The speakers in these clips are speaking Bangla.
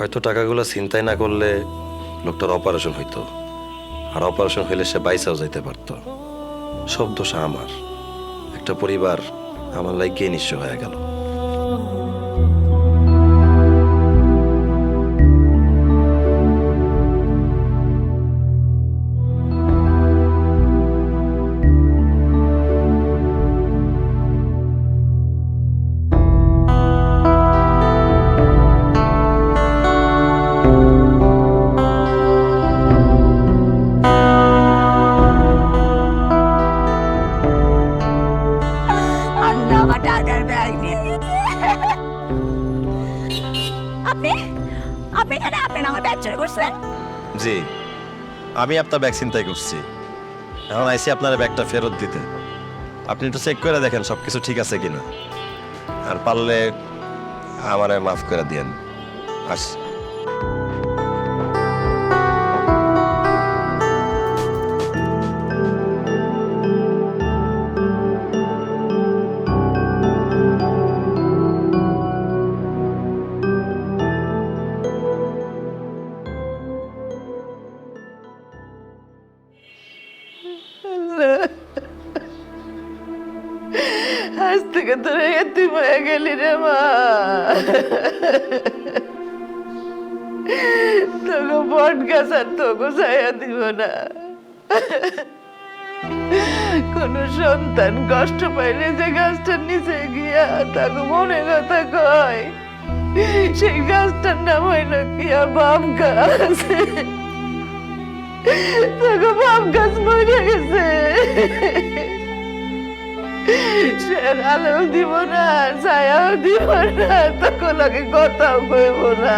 হয়তো টাকাগুলো চিন্তাই না করলে লোকটার অপারেশন হইতো। আর অপারেশন হইলে সে বাইসাও যাইতে পারত। সব দোষ আমার। একটা পরিবার আমার লাগিয়ে নিঃস্ব হয়ে গেল। জি, আমি আপনার ব্যাগ চিন্তাই করছি। এখন আইসি আপনার ব্যাগটা ফেরত দিতে। আপনি একটু চেক করে দেখেন সব কিছু ঠিক আছে কিনা। আর পারলে আমারে মাফ করে দিয়েন। আসি। আজ থেকে তোরা এতি হয়ে গেলি রে মা। তোকে বট গাছ আর তোকে ছায়া দিব না। কোন সন্তান কষ্ট পাইলে যে গাছটার নিচে গিয়া তাকে মনে কথা কয়, সেই গাছটার নাম হইল গিয়া বাপ গাছ? তোকে বাপ গাছ মরে গেছে। আলো দিব না, ছায়াও দিব না, তখন লাগে কথাও কইব না?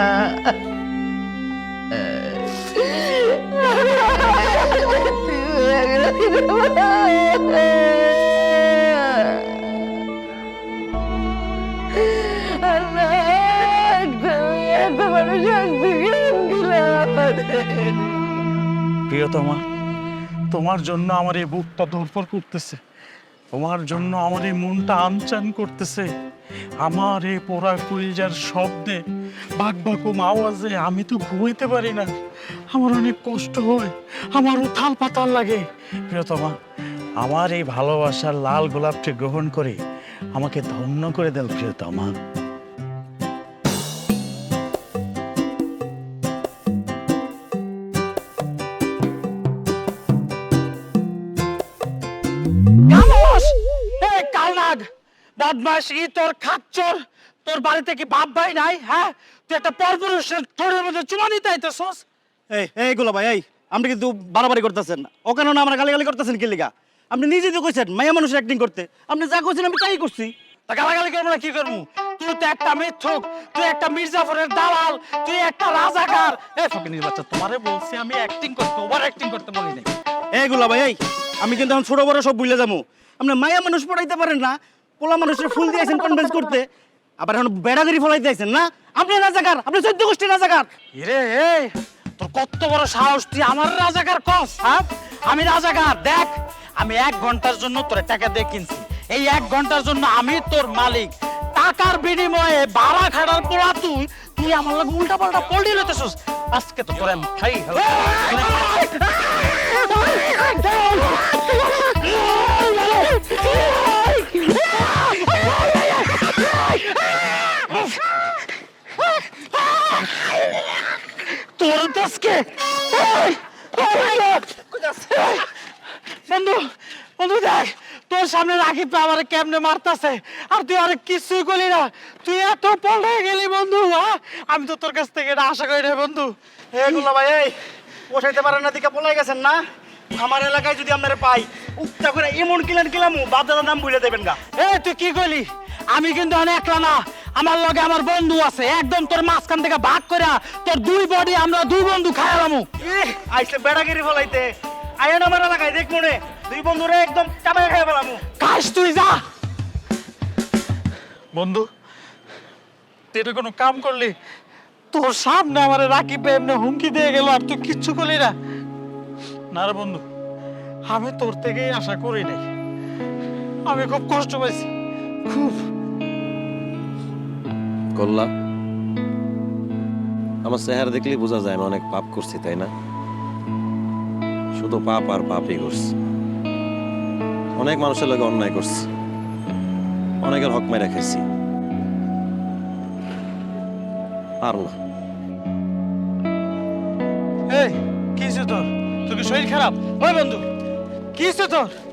প্রিয়তমা, তোমার জন্য আমার এই বুকটা ধরপর করতেছে তোমার জন্য আমার এই মনটা আমচান করতেছে। আমার এ পোড়া কুলজার শব্দে বাক বাকুম আওয়াজে আমি তো ঘুমাইতে পারি না। আমার অনেক কষ্ট হয়, আমার উথাল পাতাল লাগে। প্রিয়তমা, আমার এই ভালোবাসার লাল গোলাপটি গ্রহণ করে আমাকে ধন্য করে দেন প্রিয়তমা। বদমাস ই তোর খাচ্চর তোর বাড়িতে কি বাপ ভাই নাই? হ্যাঁ? তুই একটা পরপুরুষের ঠোঁটের মধ্যে চুমা নিতে আইতেছস? এই এইগুলো ভাই এই আপনি কিন্তু বাড়াবাড়ি করতেছেন ওখানে না আমরা গালিগালি করতেছেন কি লিগা? আপনি নিজে তো কইছেন মায়া মানুষের অ্যাক্টিং করতে। আপনি যা কইছেন আমি তাই করছি। তা গালাগালি করব না কি করব? তুই তো একটা মিথ্যুক তুই একটা মির্জাফরের দালাল তুই একটা রাজাকার। এ ফকিনির বাচ্চা তোমারে বলছি আমি অ্যাক্টিং করতে ওভার অ্যাক্টিং করতে বলি নাই এইগুলা ভাই এই আমি কিন্তু এখন ছোট বড় সব ভুলে যাব। আপনি মায়া মানুষ পড়াইতে পারেন না পোলা মানুষের ফুল দিয়েছেন কনভিন্স করতে আবার এখন বেড়াগিরি ফলাইতে আছেন না আপনি রাজাকার আপনি চোদ্দ গোষ্ঠী রাজাকার এরে এই তোর কত বড় সাহস তুই আমার রাজাকার কস হ্যাঁ আমি রাজাকার দেখ আমি এক ঘণ্টার জন্য তোর টাকা দিয়ে কিনছি এই এক ঘণ্টার জন্য আমি তোর মালিক টাকার বিনিময়ে বাড়া খাটার পোড়া তুই তুই আমার লাগে উল্টা পাল্টা পল্টি লইতেছিস আজকে তো তোর আমি খাই তোর দশকে বন্ধু বন্ধু দেখ, তোর সামনে রাখি আমার কেমনে মারতাছে? আর তুই আরে কিছুই করলি না। তুই এত পড়ে গেলি, বন্ধু হ্যাঁ? আমি তো তোর কাছ থেকে এটা আশা করি না বন্ধু। এইগুলা ভাই, এই পোষাইতে পারেন না দিকে পলাই গেছেন না? আমার এলাকায় যদি আপনারা পাই, উত্তা করে এমন কিলান কিলামু বাপ দাদার নাম ভুলে দেবেন গা। এ তুই কি করলি? আমি কিন্তু অনেক একলা না। আমার লগে আমার বন্ধু আছে একদম তোর মাঝখান থেকে ভাগ করে তোর দুই বডি আমরা দুই বন্ধু খাইলামু আইসে বেড়াগিরি ফলাইতে আয়ন আমার এলাকায় দেখ মনে দুই বন্ধুরে একদম চাপাই খাই ফেলামু। কাশ তুই যা। বন্ধু তুই কোনো কাম করলি? তোর সামনে আমার রাকিব এমনি হুমকি দিয়ে গেল আর তুই কিচ্ছু করলি না। না রে বন্ধু আমি তোর থেকেই আশা করি নাই। আমি খুব কষ্ট পাইছি খুব। করলা আমার চেহারা দেখলেই বোঝা যায় আমি অনেক পাপ করছি, তাই না? শুধু পাপ আর পাপই করছি। অনেক মানুষের লগে অন্যায় করছি। অনেকের হক মেরে খাইছি। আর না। এই, কি তোর? তোর শরীর খারাপ? ওই বন্ধু, কি তোর?